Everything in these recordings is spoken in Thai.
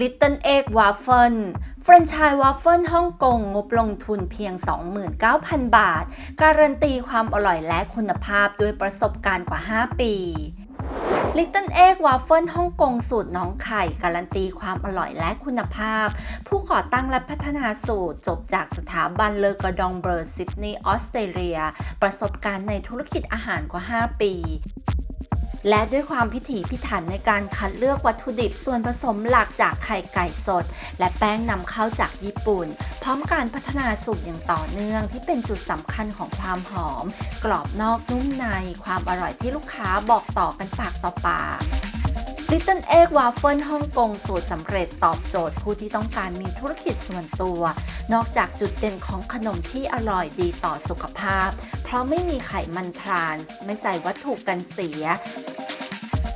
Little Egg Waffle แฟรนไชส์วาฟเฟิลฮ่องกงงบลงทุนเพียง 29,000 บาท การันตีความอร่อยและคุณภาพด้วยประสบการณ์กว่า 5 ปี Little Egg Waffle ฮ่องกงสูตรน้องไข่การันตีความอร่อยและคุณภาพ ผู้ก่อตั้งและพัฒนาสูตรจบจากสถาบันเลอกระดองเบอร์ซิดนีย์ออสเตรเลีย ประสบการณ์ในธุรกิจอาหารกว่า 5 ปี และด้วยความพิถีพิถันในการคัดเลือกวัตถุดิบส่วนผสมหลักจากไข่ไก่สด และแป้งนำเข้าจากญี่ปุ่น พร้อมการพัฒนาสูตรอย่างต่อเนื่องที่เป็นจุดสำคัญของความหอม กรอบนอกนุ่มในความอร่อยที่ลูกค้าบอกต่อกันปากต่อปาก Little Egg Waffle ฮ่องกงสูตรสำเร็จตอบโจทย์ผู้ที่ต้องการมีธุรกิจส่วนตัว นอกจากจุดเด่นของขนมที่อร่อยดีต่อสุขภาพ เพราะไม่มีไขมันทรานส์ไม่ใส่วัตถุกันเสีย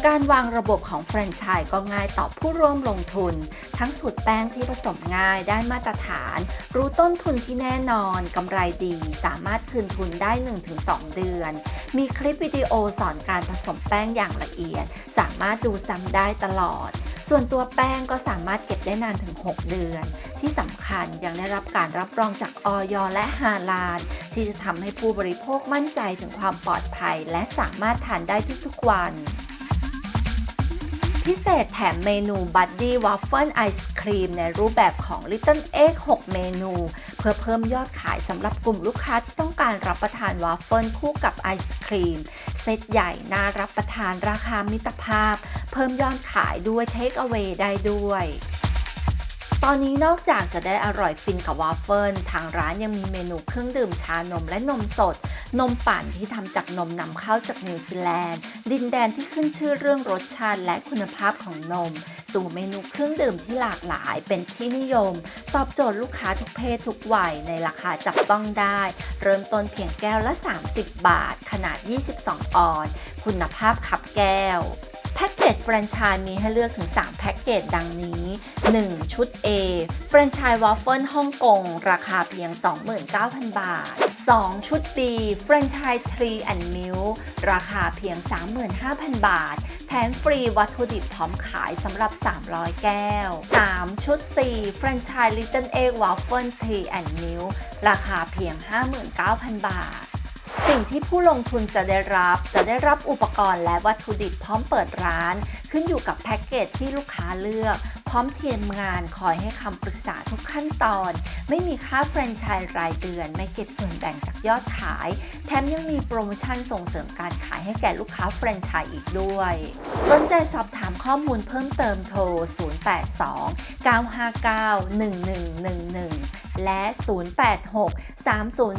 การวางระบบของแฟรนไชส์ก็ง่ายต่อผู้ร่วมลงทุน ทั้งสูตรแป้งที่ผสมง่ายได้มาตรฐาน รู้ต้นทุนที่แน่นอนกำไรดี สามารถคืนทุนได้ 1-2 เดือน มีคลิปวิดีโอสอนการผสมแป้งอย่างละเอียด สามารถดูซ้ำได้ตลอด ส่วนตัวแป้งก็สามารถเก็บได้นานถึง 6 เดือน ที่สำคัญยังได้รับการรับรองจากออยและฮาลาลที่จะทำให้ผู้บริโภคมั่นใจถึงความปลอดภัย และสามารถทานได้ทุกๆวัน พิเศษแถมเมนูบัดดี้ว a ฟเฟิลไอศครีมในรูปแบบของ Little Egg 6 เมนู เพื่อเพิ่มยอดขายสำหรับกลุ่มลูกค้าที่ต้องการรับประทานวาฟเฟิลคู่กับไอศครีม เซตใหญ่น่ารับประทานราคามิตรภาพ เพิ่มยอดขายด้วยเทคเอาไว้ได้ด้วย ตอนนี้นอกจากจะได้อร่อยฟินกับวาฟเฟิลทางร้านยังมีเมนูเครื่องดื่มชานมและนมสด นมปั่นที่ทำจากนมนำเข้าจากนิวซีแลนด์ ดินแดนที่ขึ้นชื่อเรื่องรสชาติและคุณภาพของนม สู่เมนูเครื่องดื่มที่หลากหลายเป็นที่นิยม ตอบโจทย์ลูกค้าทุกเพศทุกวัยในราคาจับต้องได้ เริ่มต้นเพียงแก้วละ 30 บาท ขนาด 22 ออนซ์คุณภาพขับแก้ว แพ็กเกจแฟรนไชส์มีให้เลือกถึง 3 แพ็กเกจดังนี้ 1. ชุด A แฟรนไชส์วอฟเฟิลฮ่องกง ราคาเพียง 29,000 บาท 2. ชุด B แฟรนไชส์3 and Milk ราคาเพียง 35,000 บาท แถมฟรีวัตถุดิบพร้อมขายสำหรับ 300 แก้ว 3. ชุด C แฟรนไชส์ Little Egg Waffle 3 and Milk ราคาเพียง 59,000 บาท สิ่งที่ผู้ลงทุนจะได้รับจะได้รับอุปกรณ์และวัตถุดิบพร้อมเปิดร้าน ขึ้นอยู่กับแพ็กเกจที่ลูกค้าเลือก พร้อมทีมงานคอยให้คำปรึกษาทุกขั้นตอน ไม่มีค่าแฟรนไชส์รายเดือน ไม่เก็บส่วนแบ่งจากยอดขาย แถมยังมีโปรโมชั่นส่งเสริมการขายให้แก่ลูกค้าแฟรนไชส์อีกด้วย สนใจสอบถามข้อมูลเพิ่มเติมโทร 082 959 1111 และ 086 303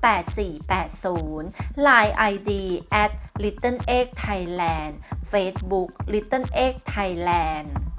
8480 Line ID at Little Egg Thailand Facebook Little Egg Thailand